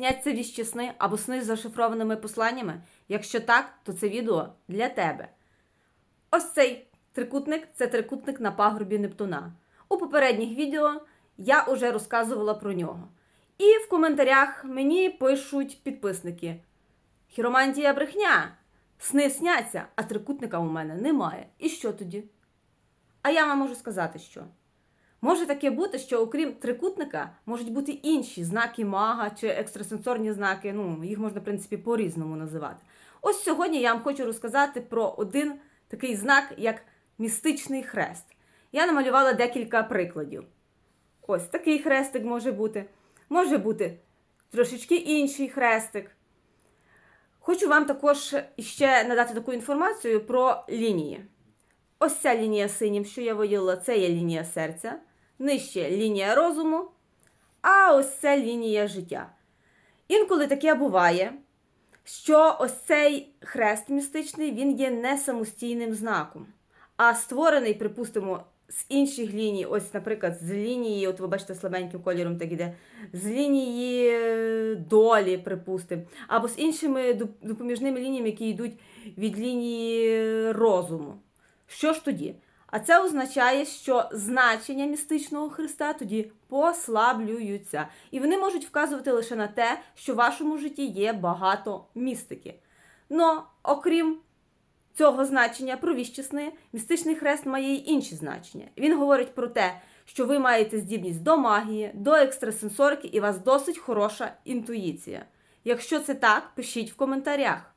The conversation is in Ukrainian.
сняться віщі сни або сни з зашифрованими посланнями? Якщо так, то це відео для тебе. Ось цей трикутник це трикутник на пагорбі Нептуна. У попередніх відео я вже розказувала про нього. І в коментарях мені пишуть підписники: Хіромантія брехня, сни сняться, а трикутника у мене немає. І що тоді? А я вам можу сказати, що. Може таке бути, що окрім трикутника можуть бути інші знаки мага чи екстрасенсорні знаки. Ну, їх можна, в принципі, по-різному називати. Ось сьогодні я вам хочу розказати про один такий знак, як містичний хрест. Я намалювала декілька прикладів. Ось такий хрестик може бути. Може бути трошечки інший хрестик. Хочу вам також ще надати таку інформацію про лінії. Ось ця лінія синім, що я виділила, це є лінія серця, нижче лінія розуму, а ось це лінія життя. Інколи таке буває, що ось цей хрест містичний він є не самостійним знаком, а створений, припустимо, з інших ліній, ось, наприклад, з лінії, от ви бачите, слабеньким кольором так іде, з лінії е, долі, припустимо, або з іншими допоміжними лініями, які йдуть від лінії розуму. Що ж тоді? А це означає, що значення містичного Христа тоді послаблюються. І вони можуть вказувати лише на те, що в вашому житті є багато містики. Но, окрім цього значення про віщі містичний хрест має й інші значення. Він говорить про те, що ви маєте здібність до магії, до екстрасенсорики і у вас досить хороша інтуїція. Якщо це так, пишіть в коментарях.